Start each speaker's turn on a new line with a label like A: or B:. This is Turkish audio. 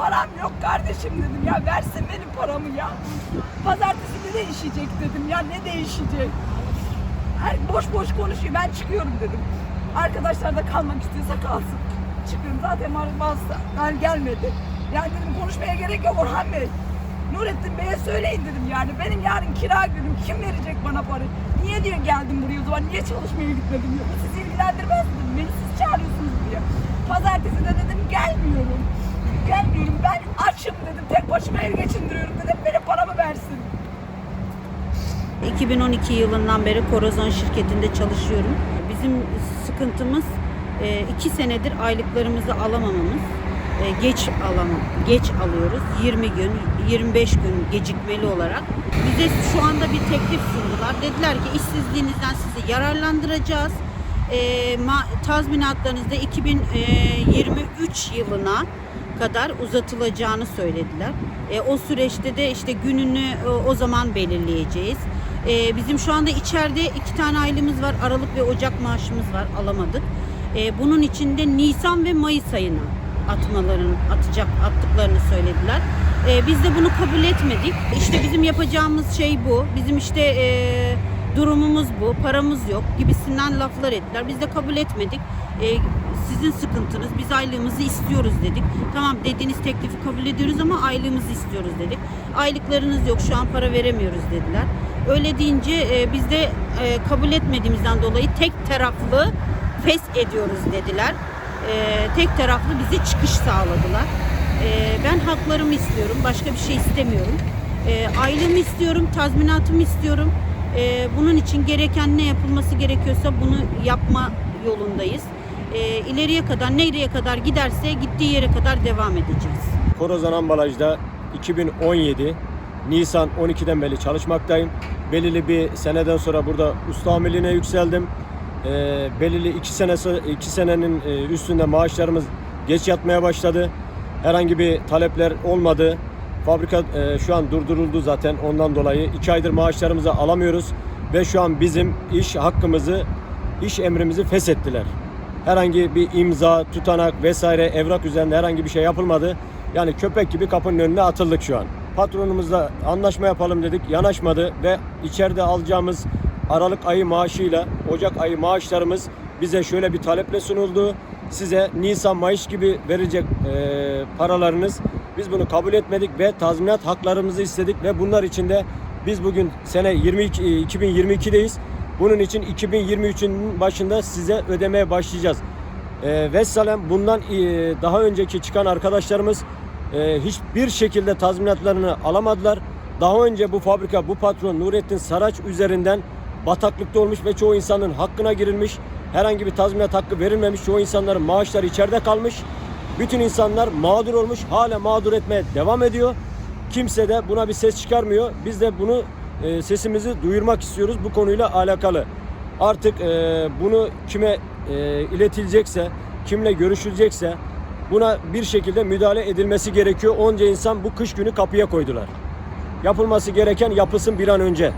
A: param yok kardeşim dedim ya versin benim paramı ya. Pazartesi ne değişecek dedim ya ne değişecek. Her boş boş konuşuyor ben çıkıyorum dedim. Arkadaşlar da kalmak istiyorsa kalsın. Çıkıyorum zaten bazı ben gelmedi. Yani dedim konuşmaya gerek yok Orhan Bey. Nurettin Bey'e söyleyin dedim yani. Benim yarın kira günüm kim verecek bana parayı? Niye diyor geldim buraya o zaman niye çalışmaya gitmedim diyor. Bu sizi ilgilendirmez dedim. Beni siz çağırıyorsunuz diye. Pazartesi de dedim gelmiyorum. Gelmiyorum ben açım dedim. Tek başıma ev geçindiriyorum dedim. Benim paramı versin.
B: 2012 yılından beri Korazon şirketinde çalışıyorum. Bizim sıkıntımız e, iki senedir aylıklarımızı alamamamız. E, Geç alamam, geç alıyoruz. 20 gün, 25 gün gecikmeli olarak. Bize şu anda bir teklif sundular. Dediler ki işsizliğinizden sizi yararlandıracağız. E, tazminatlarınızda 2023 yılına kadar uzatılacağını söylediler. E, o süreçte de işte gününü e, o zaman belirleyeceğiz. E, bizim şu anda içeride iki tane aylığımız var. Aralık ve Ocak maaşımız var. Alamadık. E, bunun içinde Nisan ve Mayıs ayına atmaların atacak attıklarını söylediler. E, biz de bunu kabul etmedik. İşte bizim yapacağımız şey bu. Bizim işte e, durumumuz bu, paramız yok gibisinden laflar ettiler. Biz de kabul etmedik. E, sizin sıkıntınız, biz aylığımızı istiyoruz dedik. Tamam dediğiniz teklifi kabul ediyoruz ama aylığımızı istiyoruz dedik. Aylıklarınız yok, şu an para veremiyoruz dediler. Öyle deyince e, biz de e, kabul etmediğimizden dolayı tek taraflı fes ediyoruz dediler. E, tek taraflı bize çıkış sağladılar. E, ben haklarımı istiyorum, başka bir şey istemiyorum. E, aylığımı istiyorum, tazminatımı istiyorum. E, bunun için gereken ne yapılması gerekiyorsa bunu yapma yolundayız. E, ileriye kadar, nereye kadar giderse gittiği yere kadar devam edeceğiz.
C: Korozan Ambalaj'da 2017 Nisan 12'den beri çalışmaktayım. Belirli bir seneden sonra burada usta amirliğine yükseldim. Ee, belirli iki senesi iki senenin e, üstünde maaşlarımız geç yatmaya başladı. Herhangi bir talepler olmadı. Fabrika e, şu an durduruldu zaten ondan dolayı. iki aydır maaşlarımızı alamıyoruz ve şu an bizim iş hakkımızı, iş emrimizi feshettiler. Herhangi bir imza, tutanak vesaire evrak üzerinde herhangi bir şey yapılmadı. Yani köpek gibi kapının önüne atıldık şu an. Patronumuzla anlaşma yapalım dedik, yanaşmadı ve içeride alacağımız Aralık ayı maaşıyla Ocak ayı maaşlarımız bize şöyle bir taleple sunuldu. Size Nisan, Mayıs gibi verecek e, paralarınız. Biz bunu kabul etmedik ve tazminat haklarımızı istedik ve bunlar için de biz bugün sene 22 2022'deyiz. Bunun için 2023'ün başında size ödemeye başlayacağız. E, Vessalem bundan e, daha önceki çıkan arkadaşlarımız e, hiçbir şekilde tazminatlarını alamadılar. Daha önce bu fabrika, bu patron Nurettin Saraç üzerinden bataklıkta olmuş ve çoğu insanın hakkına girilmiş. Herhangi bir tazminat hakkı verilmemiş. Çoğu insanların maaşları içeride kalmış. Bütün insanlar mağdur olmuş. Hala mağdur etmeye devam ediyor. Kimse de buna bir ses çıkarmıyor. Biz de bunu e, sesimizi duyurmak istiyoruz bu konuyla alakalı. Artık e, bunu kime e, iletilecekse, kimle görüşülecekse buna bir şekilde müdahale edilmesi gerekiyor. Onca insan bu kış günü kapıya koydular. Yapılması gereken yapılsın bir an önce.